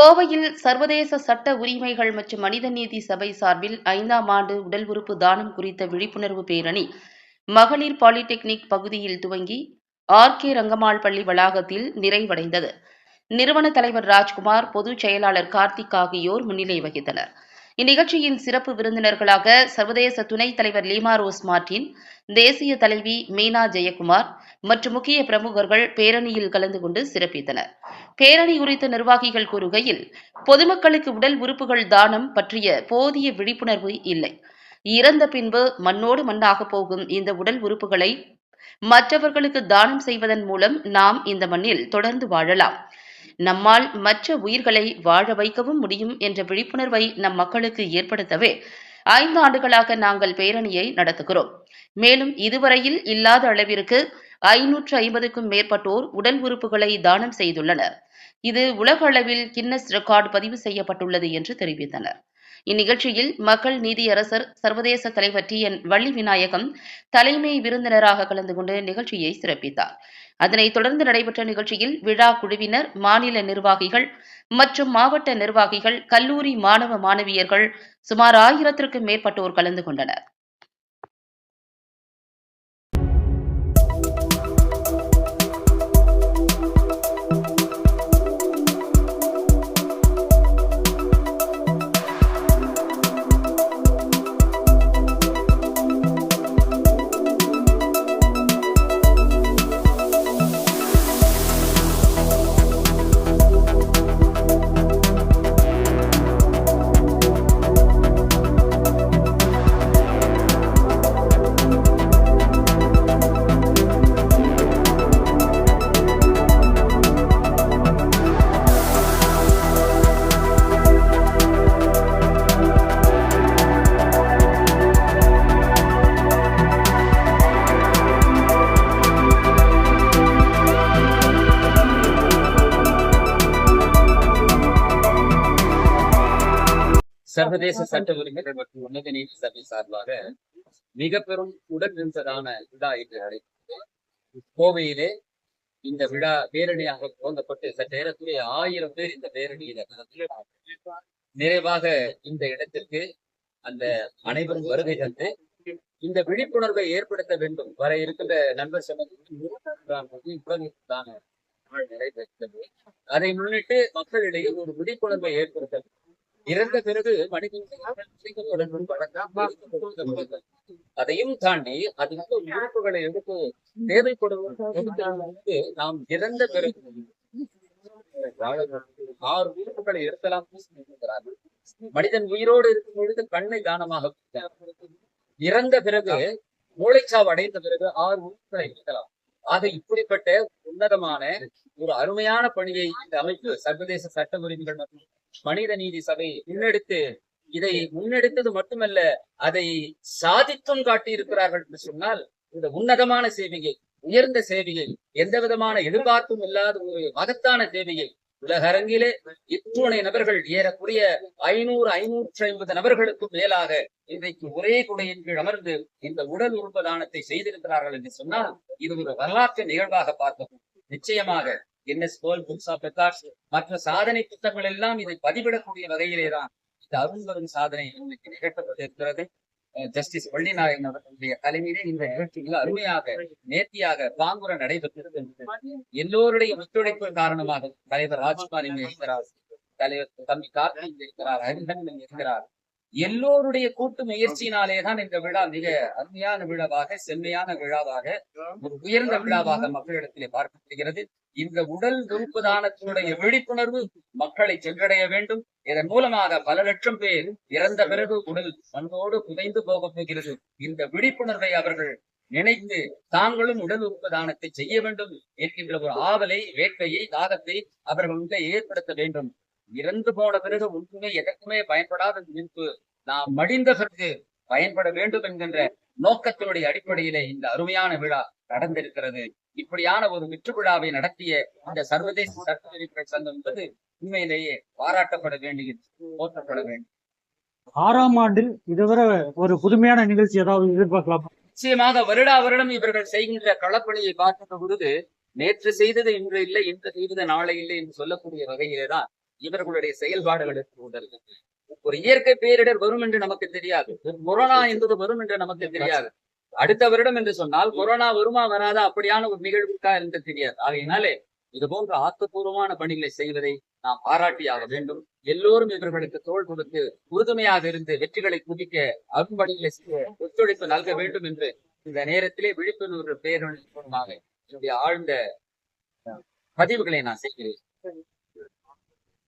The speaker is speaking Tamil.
கோவையில் சர்வதேச சட்ட உரிமைகள் மற்றும் மனிதநீதி சபை சார்பில் ஐந்தாம் ஆண்டு உடல் உறுப்பு தானம் குறித்த விழிப்புணர்வு பேரணி மகளிர் பாலிடெக்னிக் பகுதியில் துவங்கி ஆர் கே ரங்கம்மாள் பள்ளி வளாகத்தில் நிறைவடைந்தது. நிறுவன தலைவர் ராஜ்குமார் பொதுச் செயலாளர் கார்த்திக் ஆகியோர் முன்னிலை வகித்தனர். இந்நிகழ்ச்சியின் சிறப்பு விருந்தினர்களாக சர்வதேச துணைத் தலைவர் லீமா ரோஸ் மார்டின் தேசிய தலைவி மீனா ஜெயக்குமார் மற்றும் முக்கிய பிரமுகர்கள் பேரணியில் கலந்து கொண்டு சிறப்பித்தனர். பேரணி குறித்த நிர்வாகிகள் கூறுகையில் பொதுமக்களுக்கு உடல் உறுப்புகள் தானம் பற்றிய போதிய விழிப்புணர்வு இல்லை. இறந்த பின்பு மண்ணோடு மண்ணாக போகும் இந்த உடல் உறுப்புகளை மற்றவர்களுக்கு தானம் செய்வதன் மூலம் நாம் இந்த மண்ணில் தொடர்ந்து வாழலாம். நம்மால் மற்ற உயிர்களை வாழ வைக்கவும் முடியும் என்ற விழிப்புணர்வை நம் மக்களுக்கு ஏற்படுத்தவே ஐந்து ஆண்டுகளாக நாங்கள் பேரணியை நடத்துகிறோம். மேலும் இதுவரையில் இல்லாத அளவிற்கு ஐநூற்று ஐம்பதுக்கும் மேற்பட்டோர் உடல் உறுப்புகளை தானம் செய்துள்ளனர். இது உலக அளவில் கின்னஸ் ரெக்கார்டு பதிவு செய்யப்பட்டுள்ளது என்று தெரிவித்தனர். இந்நிகழ்ச்சியில் மக்கள் நீதியரசர் சர்வதேச தலைவர் டி. என். வள்ளி விநாயகம் தலைமை விருந்தினராக கலந்து கொண்டு நிகழ்ச்சியை சிறப்பித்தார். அதனைத் தொடர்ந்து நடைபெற்ற நிகழ்ச்சியில் விழா குழுவினர் மாநில நிர்வாகிகள் மற்றும் மாவட்ட நிர்வாகிகள் கல்லூரி மாணவ மாணவியர்கள் சுமார் ஆயிரத்திற்கும் மேற்பட்டோர் கலந்து கொண்டனர். சர்வதேச சட்ட உரிமைகள் மற்றும் உன்னத நீதி சபை சார்பாக மிக பெரும் உடல் நின்றதான விழா இன்று நடைபெற்றது. கோவையிலே இந்த விழா பேரணியாக துவங்கப்பட்டு சற்று நேரத்திலே ஆயிரம் பேர் இந்த பேரணியில நிறைவாக இந்த இடத்திற்கு அந்த அனைவரும் வருகை தந்து இந்த விழிப்புணர்வை ஏற்படுத்த வேண்டும். வர இருக்கின்ற நண்பர் சொன்னதான அதை முன்னிட்டு மக்களிடையே ஒரு விழிப்புணர்வை ஏற்படுத்த வேண்டும். இறந்த பிறகு மனிதன் அதையும் தாண்டி அது வந்து உறுப்புகளை எடுத்து தேவைப்படுவது நாம் இறந்த பிறகு ஆறு உறுப்புகளை எடுக்கலாம் மனிதன் உயிரோடு இருக்கும் பொழுது கண்ணை தானமாக இறந்த பிறகு மூளைச்சாவு அடைந்த பிறகு ஆறு உறுப்புகளை எடுக்கலாம். ஆக இப்படிப்பட்ட உன்னதமான ஒரு அருமையான பணியை இந்த அமைப்பு சர்வதேச சட்ட உரிமைகள் மற்றும் மனித நீதி சபை முன்னெடுத்து இதை முன்னெடுத்தது மட்டுமல்ல அதை சாதித்தும் காட்டி இருக்கிறார்கள் என்று சொன்னால் இந்த உன்னதமான சேவையை உயர்ந்த சேவையை எந்த விதமான எதிர்பார்ப்பும் இல்லாத ஒரு மகத்தான சேவையை உலக அரங்கிலே இத்துணை நபர்கள் ஏறக்குறைய ஐநூறு ஐநூற்று ஐம்பது நபர்களுக்கும் மேலாக இன்றைக்கு ஒரே குடையின் கீழ் அமர்ந்து இந்த உடல் உறுப்பு தானத்தை செய்திருக்கிறார்கள் என்று சொன்னால் இது ஒரு வரலாற்று நிகழ்வாக பார்க்கவும் நிச்சயமாக Guinness world books of records மற்ற சாதனை புத்தகங்கள் எல்லாம் இதை பதிவிடக்கூடிய வகையிலேதான் இந்த அருண்வரும் சாதனை இன்னைக்கு நிகழ்த்தப்பட்டிருக்கிறது. ஜஸ்டிஸ் வள்ளிநாயகன் அவர்களுடைய தலைமையிலே இந்த நிகழ்ச்சிகள் அருமையாக நேர்த்தியாக பாங்குற நடைபெற்றது எல்லோருடைய ஒத்துழைப்பு காரணமாக தலைவர் ராஜ்குமார் இங்கே இருக்கிறார். தலைவர் தம்பி கார்த்திக் இருக்கிறார். ஹரிஹரன் இருக்கிறார். எல்லோருடைய கூட்டு முயற்சியினாலே தான் இந்த விழா மிக அருமையான விழாவாக செம்மையான விழாவாக ஒரு உயர்ந்த விழாவாக மக்களிடத்திலே பார்க்கப்படுகிறது. இந்த உடல் உறுப்பு தானத்தினுடைய விழிப்புணர்வு மக்களை சென்றடைய வேண்டும். இதன் மூலமாக பல லட்சம் பேர் இறந்த பிறகு உடல் மண்ணோடு புதைந்து போக போகிறது. இந்த விழிப்புணர்வை அவர்கள் நினைத்து தாங்களும் உடல் உறுப்பு தானத்தை செய்ய வேண்டும் என்கின்ற ஒரு ஆவலை வேட்கையை தாகத்தை அவர்கள் வந்து ஏற்படுத்த வேண்டும். இறந்து போன பிறகு ஒன்றுமே எதற்குமே பயன்படாத இருப்பு நாம் மடிந்த பிறகு பயன்பட வேண்டும் என்கின்ற நோக்கத்தினுடைய அடிப்படையிலே இந்த அருமையான விழா நடந்திருக்கிறது. இப்படியான ஒரு வெற்று விழாவை நடத்திய இந்த சர்வதேச சட்டவிதிகள் சங்கம் என்பது உண்மையிலேயே பாராட்டப்பட வேண்டியது போற்றப்பட வேண்டும். ஆறாம் ஆண்டில் இதுவரை ஒரு புதுமையான நிகழ்ச்சி ஏதாவது எதிர்பார்க்கலாம்? நிச்சயமாக வருடா வருடம் இவர்கள் செய்கின்ற களப்பணியை பார்க்கின்ற பொழுது நேற்று செய்தது இன்று இல்லை இன்று செய்தது நாளை இல்லை என்று சொல்லக்கூடிய வகையிலே தான் இவர்களுடைய செயல்பாடுகளுக்கு உடல் ஒரு இயற்கை பேரிடர் வரும் என்று நமக்கு தெரியாது. கொரோனா என்பது வரும் என்று நமக்கு தெரியாது. அடுத்த வருடம் என்று சொன்னால் கொரோனா வருமா வராதா அப்படியான ஒரு நிகழ்வுக்கா என்று தெரியாது. ஆகையினாலே இது போன்ற ஆக்கப்பூர்வமான பணிகளை செய்வதை நாம் பாராட்டியாக வேண்டும். எல்லோரும் இவர்களுக்கு தோள் கொடுத்து உறுதுணையாக இருந்து வெற்றிகளை குதிக்க அரும்பணிகளை செய்ய ஒத்துழைப்பு நல்க வேண்டும் என்று இந்த நேரத்திலே விழிப்புணர்வு பேரணி மூலமாக என்னுடைய ஆழ்ந்த பதிவுகளை நான் செய்கிறேன்.